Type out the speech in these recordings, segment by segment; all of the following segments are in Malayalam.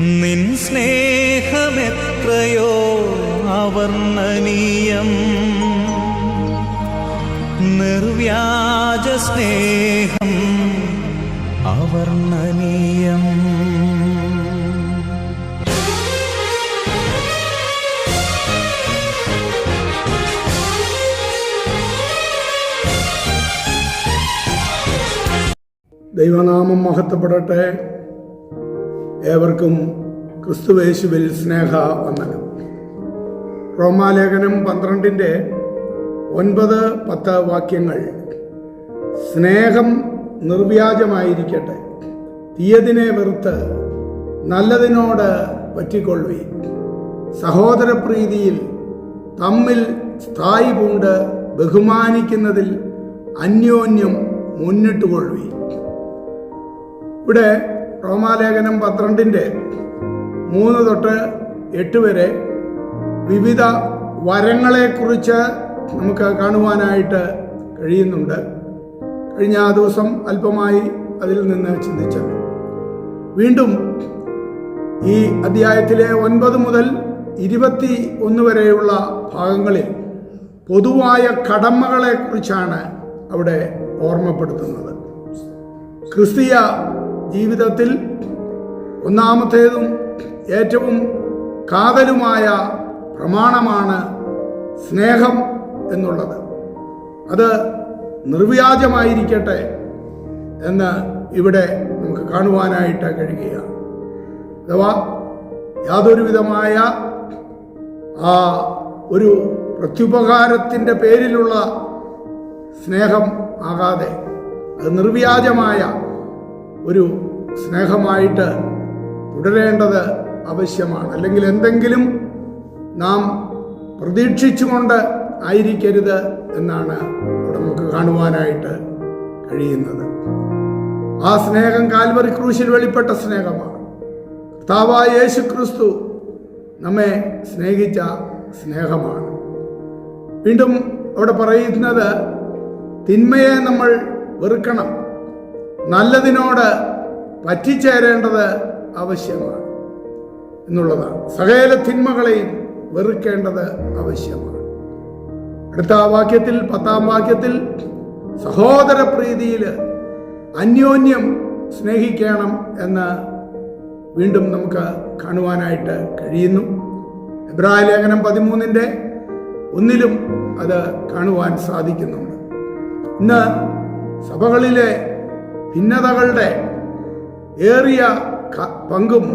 നിൻ സ്നേഹമെത്രയോ അവർണനീയം. നിർവ്യാജ സ്നേഹം ദൈവനാമം മഹത്വപ്പെടട്ടെ. ഏവർക്കും ക്രിസ്തുവേശുവിൽ സ്നേഹ വന്ദനം. റോമാലേഖനം പന്ത്രണ്ടിന്റെ ഒൻപത് പത്ത് വാക്യങ്ങൾ. സ്നേഹം നിർവ്യാജമായിരിക്കട്ടെ. തീയതിനെ വെറുത്ത് നല്ലതിനോട് പറ്റിക്കൊള്ളുവി സഹോദരപ്രീതിയിൽ തമ്മിൽ സ്ഥായി പൂണ്ട് ബഹുമാനിക്കുന്നതിൽ അന്യോന്യം മുന്നിട്ട് ഇവിടെ റോമാലേഖനം പന്ത്രണ്ടിന്റെ മൂന്ന് തൊട്ട് എട്ട് വരെ വിവിധ വരങ്ങളെക്കുറിച്ച് നമുക്ക് കാണുവാനായിട്ട് കഴിയുന്നുണ്ട്. കഴിഞ്ഞ ആ ദിവസം അല്പമായി അതിൽ നിന്ന് ചിന്തിച്ചത് വീണ്ടും ഈ അധ്യായത്തിലെ ഒൻപത് മുതൽ ഇരുപത്തി ഒന്ന് വരെയുള്ള ഭാഗങ്ങളിൽ പൊതുവായ കടമകളെക്കുറിച്ചാണ് അവിടെ ഓർമ്മപ്പെടുത്തുന്നത്. ക്രിസ്തീയ ജീവിതത്തിൽ ഒന്നാമത്തേതും ഏറ്റവും കാതലുമായ പ്രമാണമാണ് സ്നേഹം എന്നുള്ളത്. അത് നിർവ്യാജമായിരിക്കട്ടെ എന്ന് ഇവിടെ നമുക്ക് കാണുവാനായിട്ട് കഴിയുകയാണ്. അഥവാ യാതൊരു വിധമായ ആ ഒരു പ്രത്യുപകാരത്തിന്റെ പേരിലുള്ള സ്നേഹം ആകാതെ അത് നിർവ്യാജമായ ഒരു സ്നേഹമായിട്ട് തുടരേണ്ടത് ആവശ്യമാണ് അല്ലെങ്കിൽ എന്തെങ്കിലും നാം പ്രതീക്ഷിച്ചുകൊണ്ട് ആയിരിക്കരുത് എന്നാണ് ഇവിടെ നമുക്ക് കാണുവാനായിട്ട് കഴിയുന്നത്. ആ സ്നേഹം കാൽവറി ക്രൂശിൽ വെളിപ്പെട്ട സ്നേഹമാണ്. കർത്താവായ യേശു ക്രിസ്തു നമ്മെ സ്നേഹിച്ച സ്നേഹമാണ്. വീണ്ടും അവിടെ പറയുന്നത് തിന്മയെ നമ്മൾ വെറുക്കണം. നല്ലതിനോട് പറ്റിച്ചേരേണ്ടത് ആവശ്യമാണ് എന്നുള്ളതാണ്. സകല തിന്മകളെയും വെറുക്കേണ്ടത് ആവശ്യമാണ്. അടുത്ത വാക്യത്തിൽ പത്താം വാക്യത്തിൽ സഹോദര പ്രീതിയിൽ അന്യോന്യം സ്നേഹിക്കണം എന്ന് വീണ്ടും നമുക്ക് കാണുവാനായിട്ട് കഴിയുന്നു. എബ്രാഹിം ലേഖനം പതിമൂന്നിന്റെ ഒന്നിലും അത് കാണുവാൻ സാധിക്കുന്നുണ്ട്. ഇന്ന് സഭകളിലെ ഭിന്നതകളുടെ ഏറിയ പങ്കും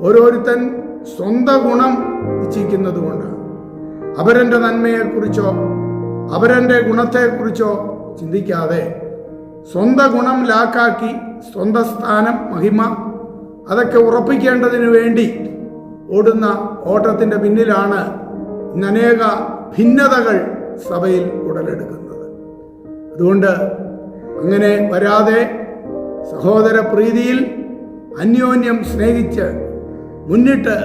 ഓരോരുത്തൻ സ്വന്തം ഗുണം ഇച്ഛിക്കുന്നത് കൊണ്ടാണ് അവരന്റെ നന്മയെക്കുറിച്ചോ അവരന്റെ ഗുണത്തെക്കുറിച്ചോ ചിന്തിക്കാതെ സ്വന്തം ഗുണം ലാക്കാക്കി സ്വന്തം സ്ഥാനം മഹിമ അതൊക്കെ ഉറപ്പിക്കേണ്ടതിന് വേണ്ടി ഓടുന്ന ഓട്ടത്തിന്റെ പിന്നിലാണ് ഇന്ന് അനേക ഭിന്നതകൾ സഭയിൽ ഉടലെടുക്കുന്നത്. അതുകൊണ്ട് അങ്ങനെ വരാതെ സഹോദര പ്രീതിയിൽ അന്യോന്യം സ്നേഹിച്ച് മുന്നിട്ട്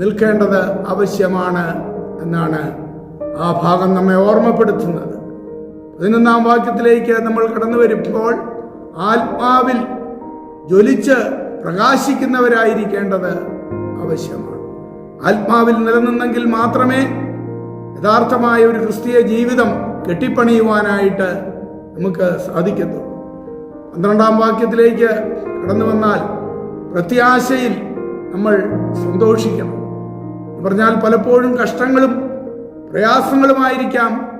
നിൽക്കേണ്ടത് ആവശ്യമാണ് എന്നാണ് ആ ഭാഗം നമ്മെ ഓർമ്മപ്പെടുത്തുന്നത്. പതിനൊന്നാം വാക്യത്തിലേക്ക് നമ്മൾ കടന്നു വരുമ്പോൾ ആത്മാവിൽ ജ്വലിച്ച് പ്രകാശിക്കുന്നവരായിരിക്കേണ്ടത് ആവശ്യമാണ്. ആത്മാവിൽ നിലനിന്നെങ്കിൽ മാത്രമേ യഥാർത്ഥമായ ഒരു ക്രിസ്തീയ ജീവിതം കെട്ടിപ്പണിയുവാനായിട്ട് നമുക്ക് സാധിക്കുന്നു. പന്ത്രണ്ടാം വാക്യത്തിലേക്ക് കടന്നു വന്നാൽ പ്രത്യാശയിൽ നമ്മൾ സന്തോഷിക്കണം. പറഞ്ഞാൽ പലപ്പോഴും കഷ്ടങ്ങളും പ്രയാസങ്ങളുമായിരിക്കാം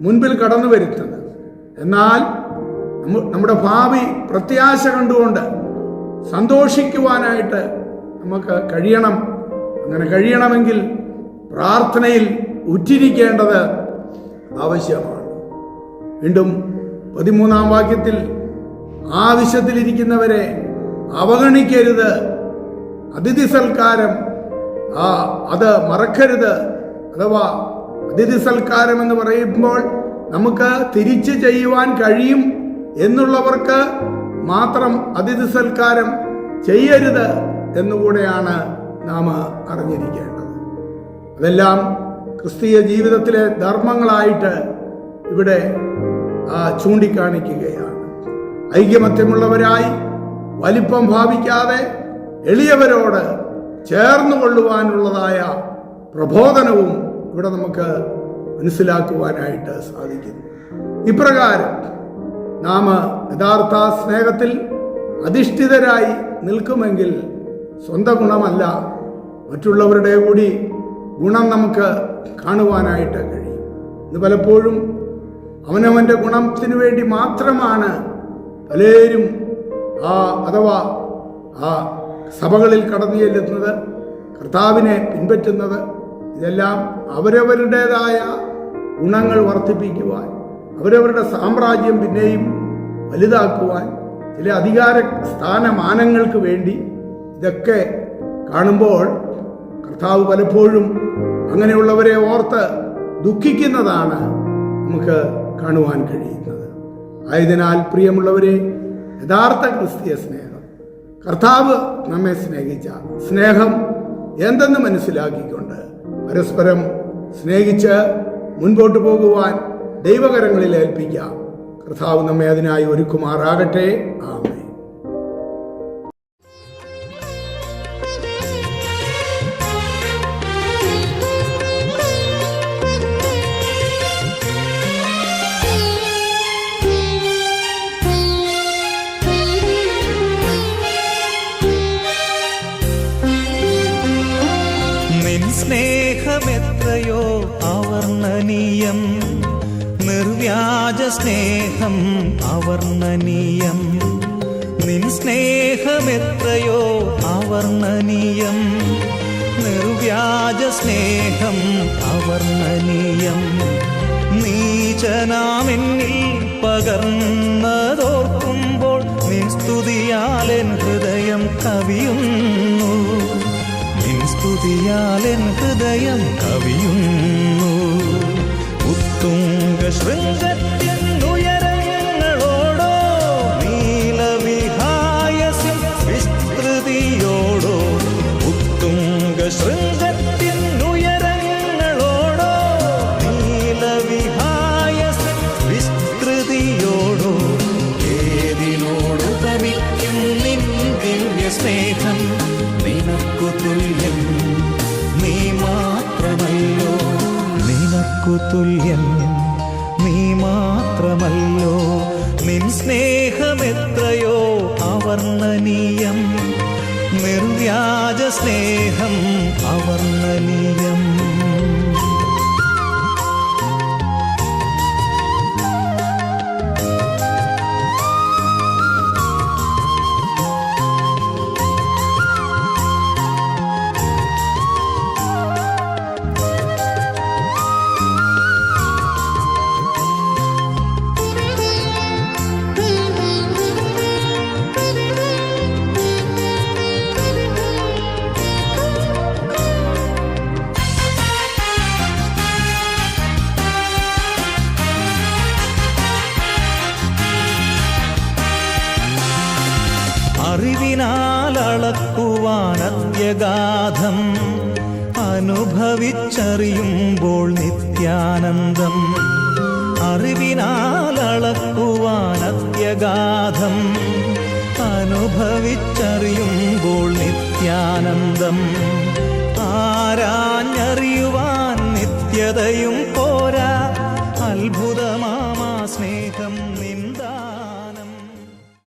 മുൻപിൽ കടന്നു വരുത്തുന്നത് എന്നാൽ നമ്മ- നമ്മുടെ ഭാവി പ്രത്യാശ കണ്ടുകൊണ്ട് സന്തോഷിക്കുവാനായിട്ട് നമുക്ക് കഴിയണം. അങ്ങനെ കഴിയണമെങ്കിൽ പ്രാർത്ഥനയിൽ ഉറ്റിരിക്കേണ്ടത് ആവശ്യമാണ്. വീണ്ടും പതിമൂന്നാം വാക്യത്തിൽ ആവശ്യത്തിലിരിക്കുന്നവരെ അവഗണിക്കരുത്. അതിഥി സൽക്കാരം ആ അത് മറക്കരുത്. അഥവാ അതിഥി സൽക്കാരം എന്ന് പറയുമ്പോൾ നമുക്ക് തിരിച്ചു ചെയ്യുവാൻ കഴിയും എന്നുള്ളവർക്ക് മാത്രം അതിഥി സൽക്കാരം ചെയ്യരുത് എന്നുകൂടെയാണ് നാം അറിഞ്ഞിരിക്കേണ്ടത്. അതെല്ലാം ക്രിസ്തീയ ജീവിതത്തിലെ ധർമ്മങ്ങളായിട്ട് ഇവിടെ ചൂണ്ടിക്കാണിക്കുകയാണ്. ഐക്യമത്യമുള്ളവരായി വലിപ്പം ഭാവിക്കാതെ എളിയവരോട് ചേർന്നു കൊള്ളുവാനുള്ളതായ പ്രബോധനവും ഇവിടെ നമുക്ക് മനസ്സിലാക്കുവാനായിട്ട് സാധിക്കുന്നു. ഇപ്രകാരം നാം യഥാർത്ഥ സ്നേഹത്തിൽ അധിഷ്ഠിതരായി നിൽക്കുമെങ്കിൽ സ്വന്തം ഗുണമല്ല മറ്റുള്ളവരുടെ കൂടി ഗുണം നമുക്ക് കാണുവാനായിട്ട് കഴിയും. ഇത് പലപ്പോഴും അവനവന്റെ ഗുണത്തിന് വേണ്ടി മാത്രമാണ് പലരും ആ അഥവാ ആ സഭകളിൽ കടന്നു ചെല്ലുന്നത് കർത്താവിനെ പിൻപറ്റുന്നത്. ഇതെല്ലാം അവരവരുടേതായ ഗുണങ്ങൾ വർദ്ധിപ്പിക്കുവാൻ അവരവരുടെ സാമ്രാജ്യം പിന്നെയും വലുതാക്കുവാൻ ചില അധികാര സ്ഥാനമാനങ്ങൾക്ക് വേണ്ടി ഇതൊക്കെ കാണുമ്പോൾ കർത്താവ് പലപ്പോഴും അങ്ങനെയുള്ളവരെ ഓർത്ത് ദുഃഖിക്കുന്നതാണ് നമുക്ക് കാണുവാൻ കഴിയുന്നത്. ആയതിനാൽ പ്രിയമുള്ളവരെ യഥാർത്ഥ ക്രിസ്തീയ സ്നേഹം കർത്താവ് നമ്മെ സ്നേഹിച്ച സ്നേഹം എന്തെന്ന് മനസ്സിലാക്കിക്കൊണ്ട് പരസ്പരം സ്നേഹിച്ച് മുൻപോട്ട് പോകുവാൻ ദൈവകരങ്ങളിൽ ഏൽപ്പിക്കാം. കർത്താവ് നമ്മെ അതിനായി ഒരുക്കുമാറാകട്ടെ. ആമേ സ്നേഹമെത്രയോ അവർണനീയം. നിർവ്യാജ സ്നേഹം അവർണനീയം. നിൻ സ്നേഹമെത്രയോ അവർണനീയം. നിർവ്യാജ സ്നേഹം അവർണനീയം. നീചനാമെന്നിൽ പകർന്നതോർക്കുമ്പോൾ നിൻ സ്തുതിയാലെൻ ഹൃദയം കവിയുന്നു. നിൻ സ്തുതിയാലെൻ ഹൃദയം കവിയുന്നു. ഉത്തുംഗ ശൃംഗത്തിനുയരങ്ങളോടോ നിനക്കു തുല്യം നീ മാത്രമല്ലോ. നിൻ സ്നേഹമെത്രയോ അവർണനീയം. നിർവ്യാജ സ്നേഹം അവർണനീയം. അളക്കുവാൻ അനുഭവിച്ചറിയുമ്പോൾ നിത്യാനന്ദം. അറിവിനാൽ അളക്കുവാനത്യഗാധം അനുഭവിച്ചറിയുമ്പോൾ നിത്യാനന്ദം. ആരാഞ്ഞറിയുവാൻ നിത്യതയും